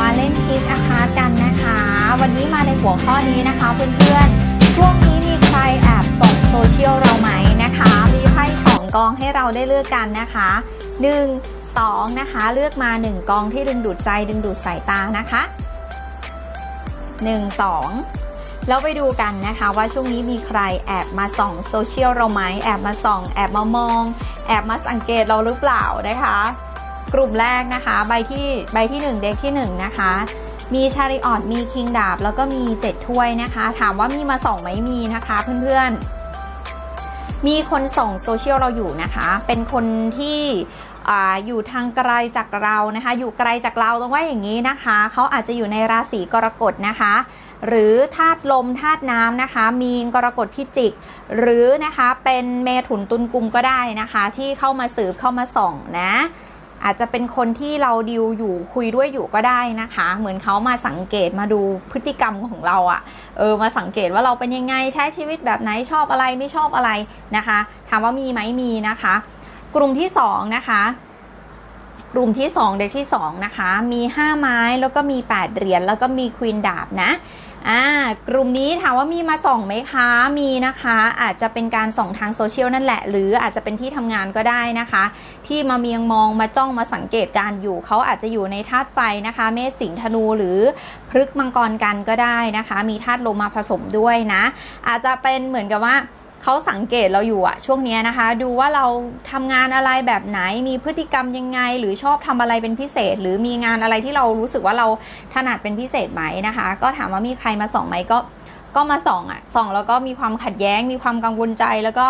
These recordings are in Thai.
มาเล่นคลิปอาคากันนะคะ วันนี้มาในหัวข้อนี้นะคะเพื่อนๆ ช่วงนี้มีใครแอบส่งโซเชียลเราไหมนะคะ มีไพ่สองกองให้เราได้เลือกกันนะคะ 1 2 นะคะ เลือกมา 1 กองที่ดึงดูดใจดึงดูดสายตานะคะ 1 2 แล้วไปดูกันนะคะว่าช่วงนี้มีใครแอบมาส่องโซเชียลเราไหมแอบมาส่อง แอบมามอง แอบมาสังเกตเราหรือเปล่านะคะ กลุ่มแรกนะคะ ใบที่ใบที่1เด็กที่1นะคะมีชาริออดมีคิงดาบแล้วก็มี 7 ถ้วยนะคะ ถามว่ามีมาส่งไหมมีนะคะเพื่อนๆ มีคนส่งโซเชียลเราอยู่นะคะ เป็นคนที่ออยู่ทางไกลจากเรานะคะ อยู่ไกลจากเราต้องว่าอย่างนี้นะคะ เขาอาจจะอยู่ในราศีกรกฎนะคะ หรือธาตุลมธาตุน้ำนะคะ มีนกรกฎพิจิก หรือนะคะเป็นเมถุนตุลกุมก็ได้นะคะ ที่เข้ามาสืบเข้ามาส่องนะ อาจจะเป็นคนที่เราดิวอยู่คุยด้วยอยู่ก็ได้นะคะ เหมือนเขามาสังเกตมาดูพฤติกรรมของเราอะ่ะเออมาสังเกตว่าเราเป็นยังไงใช้ชีวิตแบบไหนชอบอะไรไม่ชอบอะไรนะคะ ถามว่ามีไหมมีนะคะ กลุ่มที่สองนะคะ กลุ่มที่ 2 เด็กที่ 2 นะคะ มี 5 ไม้แล้วก็มี 8 เหรียญแล้วก็มีควีนดาบนะอ่ากลุ่มนี้ถามว่ามีมาส่องไหมคะ มีนะคะ อาจจะเป็นการส่องทางโซเชียลนั่นแหละ หรืออาจจะเป็นที่ทำงานก็ได้นะคะ ที่มาเมียงมองมาจ้องมาสังเกตการอยู่ เขาอาจจะอยู่ในธาตุไฟนะคะ เมษสิงธนูหรือพฤกษ์มังกรกันก็ได้นะคะ มีธาตุลมมาผสมด้วยนะ อาจจะเป็นเหมือนกับว่า เขาสังเกตเราอยู่อะช่วงนี้นะคะ ดูว่าเราทำงานอะไรแบบไหนมีพฤติกรรมยังไง หรือชอบทำอะไรเป็นพิเศษ หรือมีงานอะไรที่เรารู้สึกว่าเราถนัดเป็นพิเศษไหมนะคะ ก็ถามว่ามีใครมาส่องไหมก็ก็มาส่องอะส่องแล้วก็มีความขัดแย้ง มีความกังวลใจแล้วก็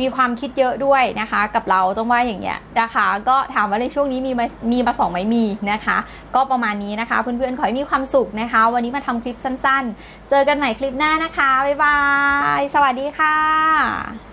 มีความคิดเยอะด้วยนะคะ กับเราต้องว่าอย่างเงี้ยนะคะ ก็ถามว่าในช่วงนี้มีมามีมาสองไหมมีนะคะ ก็ประมาณนี้นะคะ เพื่อนๆขอให้มีความสุขนะคะ วันนี้มาทำคลิปสั้นๆ เจอกันใหม่คลิปหน้านะคะ บ๊ายบาย สวัสดีค่ะ